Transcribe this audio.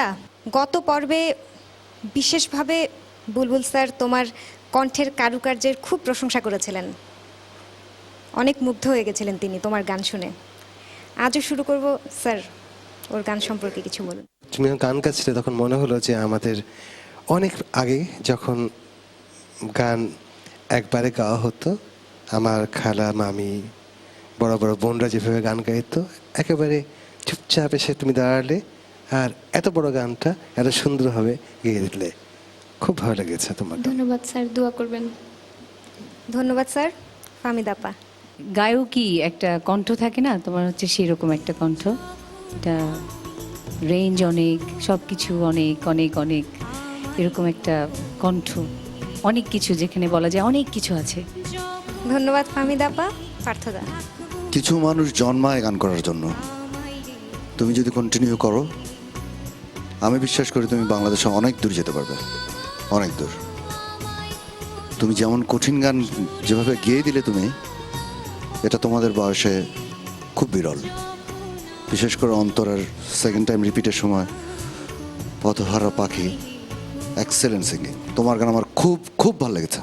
ফামিদা গত পর্বে বিশেষভাবে বুলবুল স্যার তোমার কণ্ঠের কারুকার্যের খুব প্রশংসা করেছিলেন। অনেক মুগ্ধ হয়ে গেছিলেন তিনি তোমার গান শুনে। আজও শুরু করব, স্যার, ওর গান সম্পর্কে কিছু বলুন। তুমি গান গাচ্ছিলে তখন মনে হলো যে আমাদের অনেক আগে যখন গান একবারে গাওয়া হতো, আমার খালা, মামি, বড় বড় বোনরা যেভাবে গান গাইতো, একেবারে চুপচাপ এসে তুমি দাঁড়ালে আর এত বড় গানটা এত সুন্দরভাবে গেয়ে দিলে খুব ভালো লেগেছে তোমার ধন্যবাদ স্যার দোয়া করবেন। ধন্যবাদ স্যার ফামিদাপা গায়কই একটা কণ্ঠ থাকে না? তোমার হচ্ছে সেরকম একটা কণ্ঠ। এটা রেঞ্জ অনেক সব কিছু অনেক অনেক অনেক এরকম একটা কণ্ঠ। অনেক কিছু যেখানে বলা যায় অনেক কিছু আছে। ধন্যবাদ ফামিদাপা পার্থদা। কিছু মানুষ জন্মায় গান করার জন্য। তুমি যদি কন্টিনিউ করো আমি বিশ্বাস করি তুমি বাংলাদেশে অনেক দূর যেতে পারবে। অনেক দূর। তুমি যেমন কঠিন গান যেভাবে গেয়ে দিলে তুমি, এটা তোমাদের বয়সে খুব বিরল। বিশেষ করে অন্তরের সেকেন্ড টাইম রিপিটের সময়, পথহারা পাখি এক্সেলেন্ট সিঙ্গিং তোমার গান আমার খুব খুব ভালো লেগেছে।